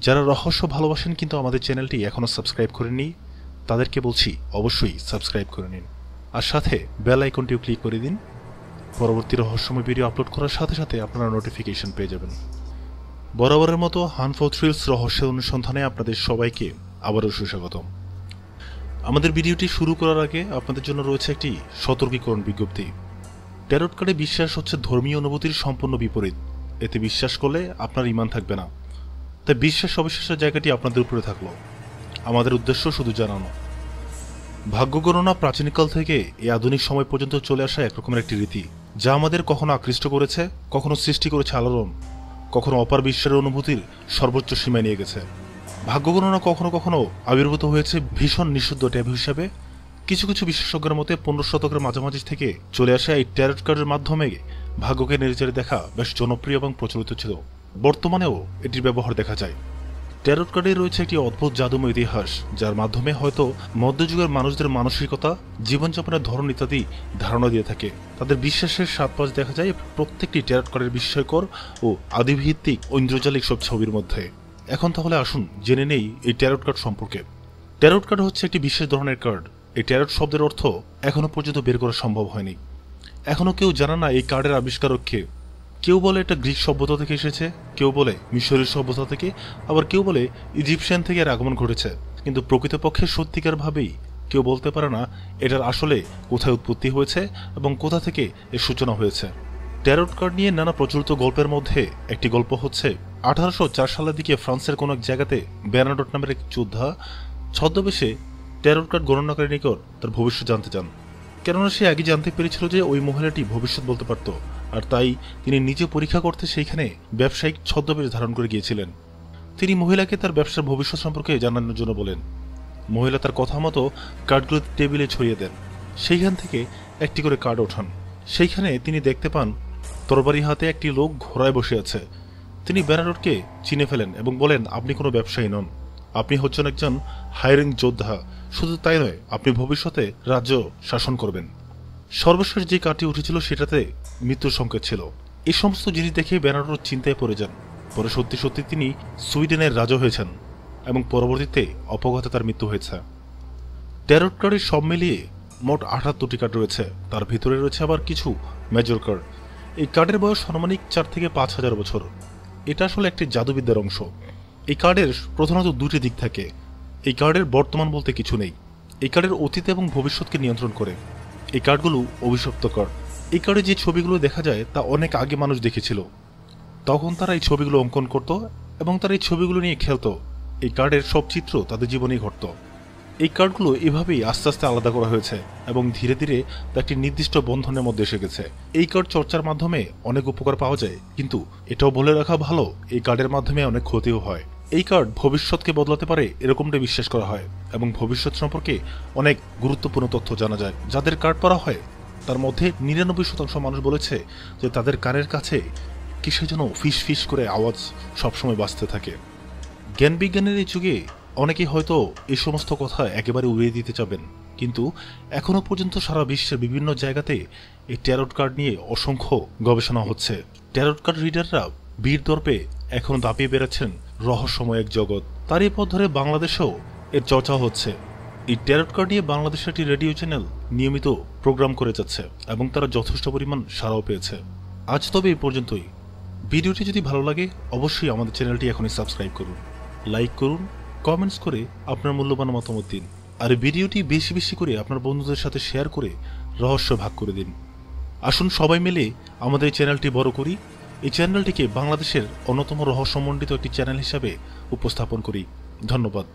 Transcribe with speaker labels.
Speaker 1: যারা রহস্য ভালোবাসেন কিন্তু আমাদের চ্যানেলটি এখনও সাবস্ক্রাইব করেননি, তাদেরকে বলছি অবশ্যই সাবস্ক্রাইব করে নিন। আর সাথে বেল আইকনটিও ক্লিক করে দিন। পরবর্তী রহস্যময় ভিডিও আপলোড করার সাথে সাথে আপনারা নোটিফিকেশন পেয়ে যাবেন। বরাবরের মতো হানফো থ্রিলস রহস্যের অনুসন্ধানে আপনাদের সবাইকে আবারও সুস্বাগতম। আমাদের ভিডিওটি শুরু করার আগে আপনাদের জন্য রয়েছে একটি সতর্কীকরণ বিজ্ঞপ্তি। ট্যারট কার্ডে বিশ্বাস হচ্ছে ধর্মীয় অনুভূতির সম্পূর্ণ বিপরীত। এতে বিশ্বাস করলে আপনার ইমান থাকবে না। তাই বিশ্বের অবিশ্বাসের জায়গাটি আপনাদের উপরে থাকল। আমাদের উদ্দেশ্য শুধু জানানো। ভাগ্য গণনা প্রাচীনকাল থেকে এই আধুনিক সময় পর্যন্ত চলে আসা একরকমের একটি রীতি, যা আমাদের কখনো আকৃষ্ট করেছে, কখনো সৃষ্টি করেছে আলোড়ন, কখনো অপার বিশ্বের অনুভূতির সর্বোচ্চ সীমায় নিয়ে গেছে। ভাগ্য গণনা কখনো কখনো আবির্ভূত হয়েছে ভীষণ নিষিদ্ধ ট্যাব হিসাবে। কিছু কিছু বিশেষজ্ঞের মতে পনেরো শতকের মাঝামাঝি থেকে চলে আসা এই ট্যারট কার্ডের মাধ্যমে ভাগ্যকে নেড়েচেড়ে দেখা বেশ জনপ্রিয় এবং প্রচলিত ছিল। বর্তমানেও এটির ব্যবহার দেখা যায়। ট্যারট কার্ডে রয়েছে একটি অদ্ভুত জাদুময় ইতিহাস, যার মাধ্যমে হয়তো মধ্যযুগের মানুষদের মানসিকতা, জীবনযাপনের ধরন ইত্যাদি ধারণা দিয়ে থাকে। তাদের বিশ্বাসের সাত পাঁচ দেখা যায় প্রত্যেকটি ট্যারট কার্ডের বিস্ময়কর ও আদিভিত্তিক ঐন্দ্রজালিক সব ছবির মধ্যে। এখন তাহলে আসুন জেনে নেই এই ট্যারট কার্ড সম্পর্কে। ট্যারট কার্ড হচ্ছে একটি বিশেষ ধরনের কার্ড। এই ট্যারট শব্দের অর্থ এখনও পর্যন্ত বের করা সম্ভব হয়নি। এখনও কেউ জানে না এই কার্ডের আবিষ্কারক কে। কেউ বলে এটা গ্রিক সভ্যতা থেকে এসেছে, কেউ বলে মিশরীয় সভ্যতা থেকে, আবার কেউ বলে ইজিপশিয়ান থেকে এর আগমন ঘটেছে। কিন্তু প্রকৃতপক্ষে সত্যিকার ভাবেই কেউ বলতে পারে না এটার আসলে কোথায় উৎপত্তি হয়েছে এবং কোথা থেকে এর সূচনা হয়েছে। ট্যারট কার্ড নিয়ে নানা প্রচলিত গল্পের মধ্যে একটি গল্প হচ্ছে, আঠারোশো চার সালের দিকে ফ্রান্সের কোনো এক জায়গাতে বেনাডট নামের এক যোদ্ধা ছদ্মবেশে ট্যারট কার্ড গণনাকারী নিকট তার ভবিষ্যৎ জানতে চান। কেননা সে আগে জানতে পেরেছিল যে ওই মহিলাটি ভবিষ্যৎ বলতে পারত। আর তাই তিনি নিজে পরীক্ষা করতে সেইখানে ব্যবসায়িক ছদ্মবেশ ধারণ করে গিয়েছিলেন। তিনি মহিলাকে তার ব্যবসার ভবিষ্যৎ সম্পর্কে জানানোর জন্য বলেন। মহিলা তার কথা মতো কার্ডগুলো টেবিলে ছড়িয়ে দেন। সেইখান থেকে একটি করে কার্ড ওঠান। সেইখানে তিনি দেখতে পান, তরবারি হাতে একটি লোক ঘোড়ায় বসে আছে। তিনি ব্যানারটকে চিনে ফেলেন এবং বলেন, আপনি কোনো ব্যবসায়ী নন। আপনি হচ্ছেন একজন হায়ারিং যোদ্ধা। শুধু তাই নয়, আপনি ভবিষ্যতে রাজ্য শাসন করবেন। সর্বশেষ যে কার্ডটি উঠেছিল সেটাতে মৃত্যুর সংকেত ছিল। এই সমস্ত জিনিস দেখে ব্যানারট চিন্তায় পড়ে যান। পরে সত্যি সত্যি তিনি সুইডেনের রাজা হয়েছেন এবং পরবর্তীতে অপঘাতে তার মৃত্যু হয়েছে। ট্যারট কার্ডের সব মিলিয়ে মোট আটাত্তরটি কার্ড রয়েছে। তার ভিতরে রয়েছে আবার কিছু মেজর কার্ড। এই কার্ডের বয়স আনুমানিক চার থেকে পাঁচ হাজার বছর। এটা আসলে একটি জাদুবিদ্যার অংশ। এই কার্ডের প্রধানত দুটি দিক থাকে। এই কার্ডের বর্তমান বলতে কিছু নেই। এই কার্ডের অতীত এবং ভবিষ্যৎকে নিয়ন্ত্রণ করে। এই কার্ডগুলো অভিশপ্ত কার্ড এই কার্ডে যে ছবিগুলো দেখা যায়, তা অনেক আগে মানুষ দেখেছিল। তখন তারা এই ছবিগুলো অঙ্কন করত এবং তারা এই ছবিগুলো নিয়ে খেলতো। এই কার্ডের সব চিত্র তাদের জীবনেই ঘটত। এই কার্ডগুলো এভাবেই আস্তে আস্তে আলাদা করা হয়েছে এবং ধীরে ধীরে তা একটি নির্দিষ্ট বন্ধনের মধ্যে এসে গেছে। এই কার্ড চর্চার মাধ্যমে অনেক উপকার পাওয়া যায়, কিন্তু এটাও বলে রাখা ভালো, এই কার্ডের মাধ্যমে অনেক ক্ষতিও হয়। এই কার্ড ভবিষ্যৎকে বদলাতে পারে এরকমটা বিশ্বাস করা হয় এবং ভবিষ্যৎ সম্পর্কে অনেক গুরুত্বপূর্ণ তথ্য জানা যায়। যাদের কার্ড পড়া হয়, তার মধ্যে নিরানব্বই শতাংশ মানুষ বলেছে যে তাদের কানের কাছে কিসের যেন ফিস ফিস করে আওয়াজ সবসময় বাঁচতে থাকে। জ্ঞান বিজ্ঞানের এই যুগে অনেকেই হয়তো এই সমস্ত কথা একেবারে উড়িয়ে দিতে চাবেন, কিন্তু এখনও পর্যন্ত সারা বিশ্বের বিভিন্ন জায়গাতে এই ট্যারট কার্ড নিয়ে অসংখ্য গবেষণা হচ্ছে। ট্যারট কার্ড রিডাররা বীর দর্পে এখন দাপিয়ে বেড়াচ্ছেন রহস্যময় এক জগৎ। তারই পথ ধরে বাংলাদেশেও এর চর্চা হচ্ছে। এই ট্যারট কার্ড নিয়ে বাংলাদেশের একটি রেডিও চ্যানেল নিয়মিত প্রোগ্রাম করে যাচ্ছে এবং তারা যথেষ্ট পরিমাণ সাড়াও পেয়েছে। আজ তবে এই পর্যন্তই। ভিডিওটি যদি ভালো লাগে, অবশ্যই আমাদের চ্যানেলটি এখনই সাবস্ক্রাইব করুন। লাইক করুন কমেন্টস করে আপনার মূল্যবান মতামত দিন। আর ভিডিওটি বেশি বেশি করে আপনার বন্ধুদের সাথে শেয়ার করে রহস্য ভাগ করে দিন। আসুন সবাই মিলে আমাদের এই চ্যানেলটি বড় করি। এই চ্যানেলটিকে বাংলাদেশের অন্যতম রহস্যমণ্ডিত একটি চ্যানেল হিসাবে উপস্থাপন করি। ধন্যবাদ।